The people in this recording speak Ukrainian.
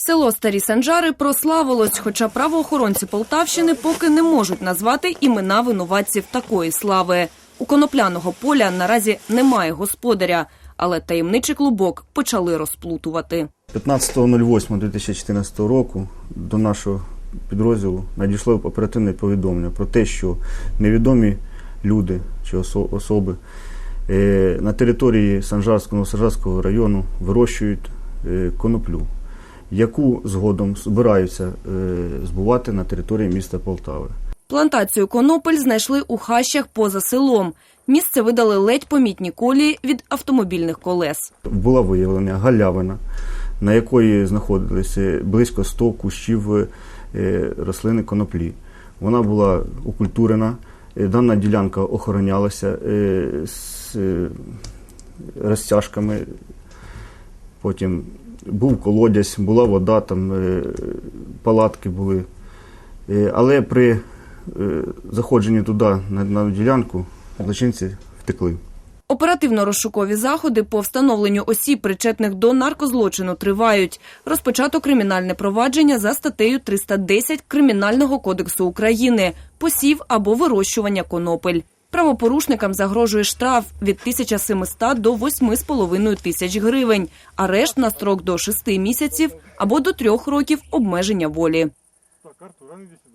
Село Старі Санжари прославилось, хоча правоохоронці Полтавщини поки не можуть назвати імена винуватців такої слави. У конопляного поля наразі немає господаря, але таємничий клубок почали розплутувати. 15.08.2014 року до нашого підрозділу надійшло оперативне повідомлення про те, що невідомі люди чи особи е, на території Санжарського Санжарського району вирощують е, коноплю, яку згодом збираються е, збувати на території міста Полтави. Плантацію конопель знайшли у хащах поза селом. Місце видали ледь помітні колії від автомобільних колес. була виявлена галявина, на якої знаходилися близько 100 кущів е, рослини коноплі. Вона була окультурена, е, дана ділянка охоронялася з розтяжками. Потім був колодязь, була вода, там е, палатки були. Е, Але при е, заходженні туди на, на ділянку злочинці втекли. Оперативно-розшукові заходи по встановленню осіб, причетних до наркозлочину, тривають. Розпочато кримінальне провадження за статтею 310 Кримінального кодексу України – посів або вирощування конопель. Правопорушникам загрожує штраф від 1700 до 8,5 тисяч гривень, арешт на строк до 6 місяців або до 3 років обмеження волі.